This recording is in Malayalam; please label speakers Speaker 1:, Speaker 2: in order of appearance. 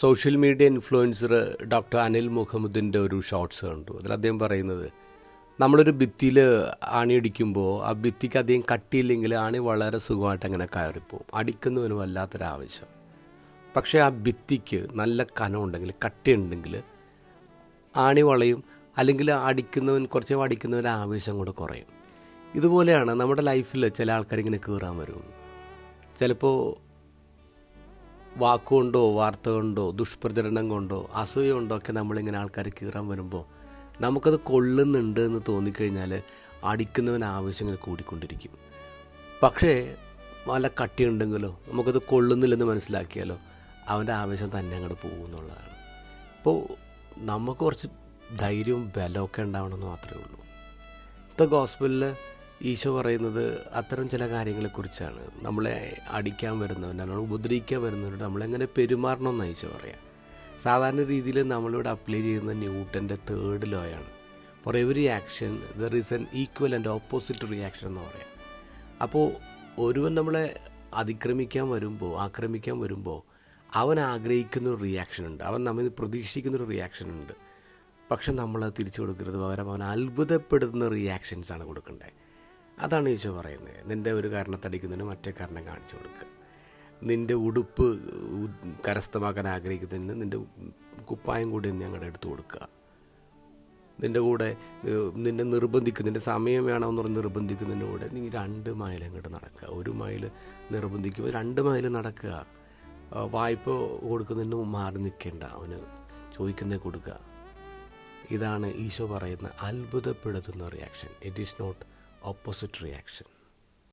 Speaker 1: Social media influencer doctor Anil മുഹമ്മദിന്റെ ഒരു ഷോർട്സ് കണ്ടു. അതിൽ അദ്ദേഹം പറയുന്നത് നമ്മളൊരു ഭിത്തിയിൽ ആണി അടിക്കുമ്പോൾ ആ ഭിത്തിക്ക് അധികം കട്ടിയില്ലെങ്കിൽ ആണി വളരെ സുഖമായിട്ട് അങ്ങനെ കയറിപ്പോവും. അടിക്കുന്നതിന് വല്ലാത്തൊരാവശ്യം. പക്ഷേ ആ ഭിത്തിക്ക് നല്ല കനമുണ്ടെങ്കിൽ കട്ടിയുണ്ടെങ്കിൽ ആണി വളയും അല്ലെങ്കിൽ അടിക്കുന്നവൻ കുറച്ച് അടിക്കുന്നവന്റെ ആവേശം കൂടെ കുറയും. ഇതുപോലെയാണ് നമ്മുടെ ലൈഫിൽ ചില ആൾക്കാർ ഇങ്ങനെ കയറാൻ വരും. ചിലപ്പോൾ വാക്കുകൊണ്ടോ വാർത്ത കൊണ്ടോ ദുഷ്പ്രചരണം കൊണ്ടോ അസൂയ കൊണ്ടോ ഒക്കെ നമ്മളിങ്ങനെ ആൾക്കാർ കീറാൻ വരുമ്പോൾ നമുക്കത് കൊള്ളുന്നുണ്ട് എന്ന് തോന്നിക്കഴിഞ്ഞാൽ അടിക്കുന്നവൻ ആവശ്യം ഇങ്ങനെ കൂടിക്കൊണ്ടിരിക്കും. പക്ഷേ നല്ല കട്ടിയുണ്ടെങ്കിലോ നമുക്കത് കൊള്ളുന്നില്ലെന്ന് മനസ്സിലാക്കിയാലോ അവന്റെ ആവേശം തന്നെ അങ്ങോട്ട് പോകും എന്നുള്ളതാണ്. അപ്പോൾ നമുക്ക് കുറച്ച് ധൈര്യവും ബലമൊക്കെ ഉണ്ടാവണമെന്ന് മാത്രമേ ഉള്ളൂ. ഇപ്പോൾ ഗോസ്പലിൽ ഈശോ പറയുന്നത് അത്തരം ചില കാര്യങ്ങളെക്കുറിച്ചാണ്. നമ്മളെ അടിക്കാൻ വരുന്നവൻ നമ്മളെ ഉപദ്രവിക്കാൻ വരുന്നവരോട് നമ്മളെങ്ങനെ പെരുമാറണമെന്ന് ഈശോ പറയാം. സാധാരണ രീതിയിൽ നമ്മളിവിടെ അപ്ലൈ ചെയ്യുന്ന ന്യൂട്ടന്റെ തേർഡ് ലോ ആണ്. For every action there is an equal and opposite reaction എന്ന് പറയാം. അപ്പോൾ ഒരുവൻ നമ്മളെ അതിക്രമിക്കാൻ വരുമ്പോൾ ആക്രമിക്കാൻ വരുമ്പോൾ അവൻ ആഗ്രഹിക്കുന്ന ഒരു റിയാക്ഷൻ ഉണ്ട്. അവൻ നമ്മിൽ പ്രതീക്ഷിക്കുന്ന ഒരു റിയാക്ഷൻ ഉണ്ട്. പക്ഷെ നമ്മൾ തിരിച്ചു കൊടുക്കരുത്. പകരം അവൻ അത്ഭുതപ്പെടുന്ന റിയാക്ഷൻസാണ് കൊടുക്കേണ്ടത് അതാണ് ഈശോ പറയുന്നത്. നിന്റെ ഒരു കാരണത്തടിക്കുന്നതിന് മറ്റേ കാരണം കാണിച്ചു കൊടുക്കുക. നിന്റെ ഉടുപ്പ് കരസ്ഥമാക്കാൻ ആഗ്രഹിക്കുന്നതിന് നിന്റെ കുപ്പായം കൂടി ഞങ്ങളുടെ എടുത്തു കൊടുക്കുക. നിന്റെ കൂടെ നിന്നെ നിർബന്ധിക്കും. നിന്റെ സമയം വേണമെന്ന് പറഞ്ഞ് നിർബന്ധിക്കുന്നതിന്റെ കൂടെ നീ രണ്ട് മൈൽ അങ്ങോട്ട് നടക്കുക. ഒരു മൈൽ നിർബന്ധിക്കുമ്പോൾ രണ്ട് മൈൽ നടക്കുക. വായ്പ കൊടുക്കുന്നതിന് മാറി നിൽക്കേണ്ട. അവന് ചോദിക്കുന്നത് കൊടുക്കുക. ഇതാണ് ഈശോ പറയുന്ന അത്ഭുതപ്പെടുത്തുന്ന reaction it is not opposite reaction